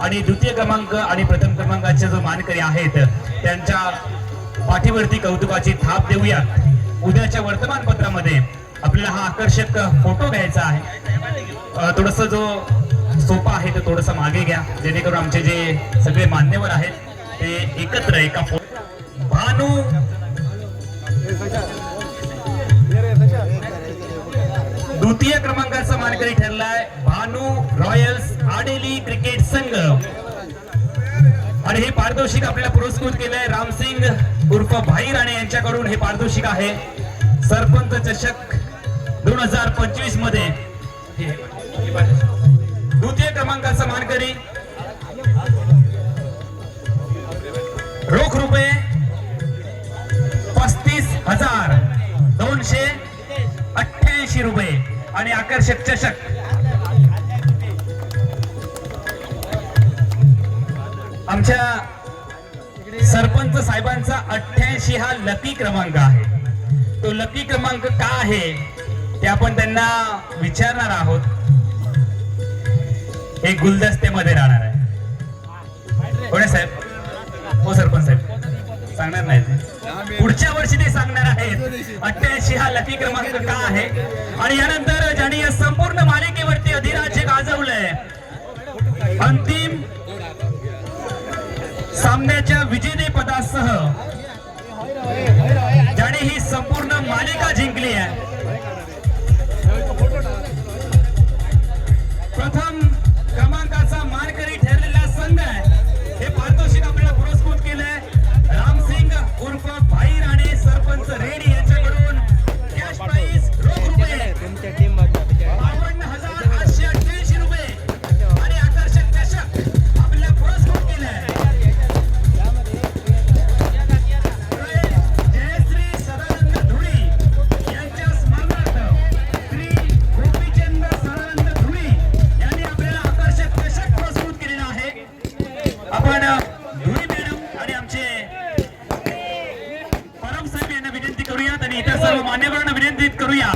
आणि द्वितीय क्रमांक आणि प्रथम क्रमांकाचे जो मानकरी आहेत त्यांच्या पाठीवरती कौतुकाची थाप देऊया. उद्याच्या वर्तमानपत्रामध्ये आपल्याला हा आकर्षक फोटो घ्यायचा आहे. थोडस जो सोपा आहे तो थोडस मागे घ्या. जेणेकरून आमचे जे सगळे मान्यवर आहेत ते एकत्र एका फो- भानू द्वितीय क्रमांकाचा मानकरी ठरलाय भानू रॉयल्स आडेली क्रिकेट संघ. आणि हे पारितोषिक आपल्याला पुरस्कृत केलंय रामसिंग उर्फ भाई राणे यांच्याकडून हे पारितोषिक आहे. सरपंच चषक दोन हजार पंचवीसमध्ये. द्वितीय क्रमांकाचा मानकरी. रोख रुपये पस्तीस हजार दोनशे अठ्ठ्याऐंशी रुपये. आणि आकर्षक चषक. आमच्या सरपंच साहेबांचा अठ्ठ्याऐंशी हा लकी क्रमांक आहे. तो लकी क्रमांक का आहे ते आपण त्यांना विचारणार आहोत. हे गुलदस्त्यामध्ये राहणार आहे. साहेब? पुढच्या वर्षी ते सांगणार आहेत. अठ्ठ्याऐंशी हा लकी क्रमांक का आहे? आणि यानंतर ज्यांनी या संपूर्ण मालिकेवरती अधिराज्य गाजवलंय अंतिम सामन्याच्या विजेते पदासह ज्याने ही संपूर्ण मालिका जिंकली आहे. प्रथम आपण धुळी मॅडम आणि आमचे परम साहेब यांना विनंती करूयात आणि इतर सर्व मान्यवरांना विनंती करूया